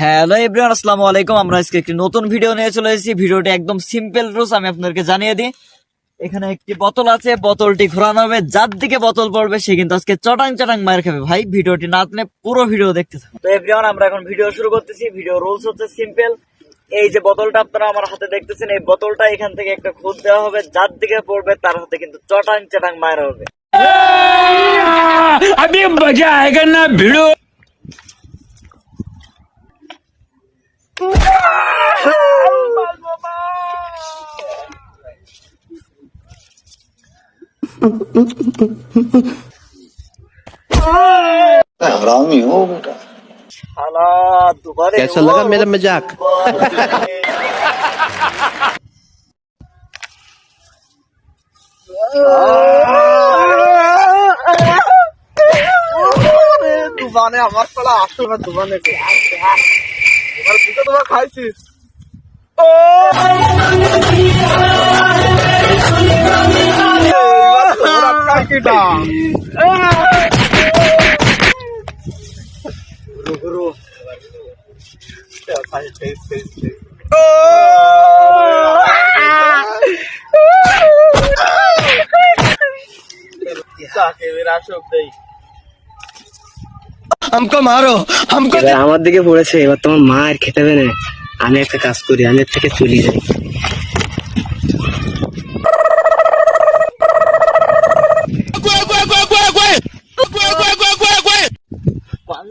Hello everyone, আসসালামু আলাইকুম। আমরা আজকে একটি নতুন ভিডিও নিয়ে চলে এসেছি। ভিডিওটি একদম সিম্পল রুলস আমি আপনাদেরকে জানিয়ে দিই। এখানে একটি বোতল আছে, বোতলটি ঘোরানো হবে। যার দিকে বোতল পড়বে, সে কিন্তু আজকে চটাং চটাং মার খাবে। ভাই, ভিডিওটি না আপনি পুরো ভিডিও দেখতে থাকুন। তো এভরিওয়ান, আমরা এখন ভিডিও শুরু করতেছি। ভিডিও রুলস হচ্ছে সিম্পল এই যে বোতলটা আপনারা আমার হাতে দেখতেছেন, এই বোতলটা এখান থেকে একটা খুদ দেওয়া হবে। যার দিকে পড়বে, তার হাতে কিন্তু চটাং চটাং মার হবে। আমি মজা আয়েগা না ভিডিও हरामी हो बेटा শালা দুবারে कैसा लगा मेरा मजाक দোকানে আমার পালা আসো না দোকানে এবার তুই তো তোমার খাইছিস কিটা রো আমকো মারো আমকো আমার দিকে পড়েছে এবার তোমার মায়ের খেতে না। আমি একটা কাজ করি আমি থেকে চলে যাই।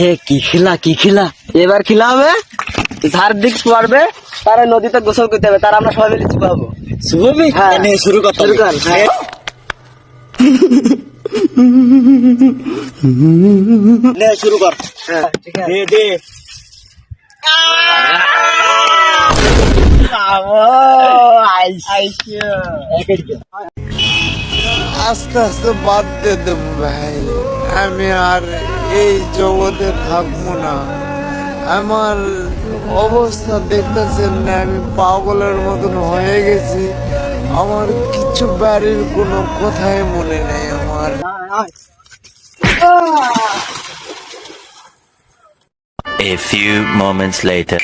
এ কি খিলা কি খিলা? এবার খিলা হবে? ধার দিক পড়বে তারা নদীতে গোসল করতে হবে তার আমরা সবাই মিলে চুপাবো। শুভবি হ্যাঁ। শুরু কর শুরু কর, হ্যাঁ। নে শুরু কর। হ্যাঁ দে। দে আস্তে আস্তে বাদ দিয়ে দেব ভাই। আমি আর এই জগতে থাকব না। আমার অবস্থা দেখতেছেন না, আমি পাগলের মতন হয়ে গেছি। আমার কিছু বাড়ির কোনো কথাই মনে নেই আমার। A few moments later.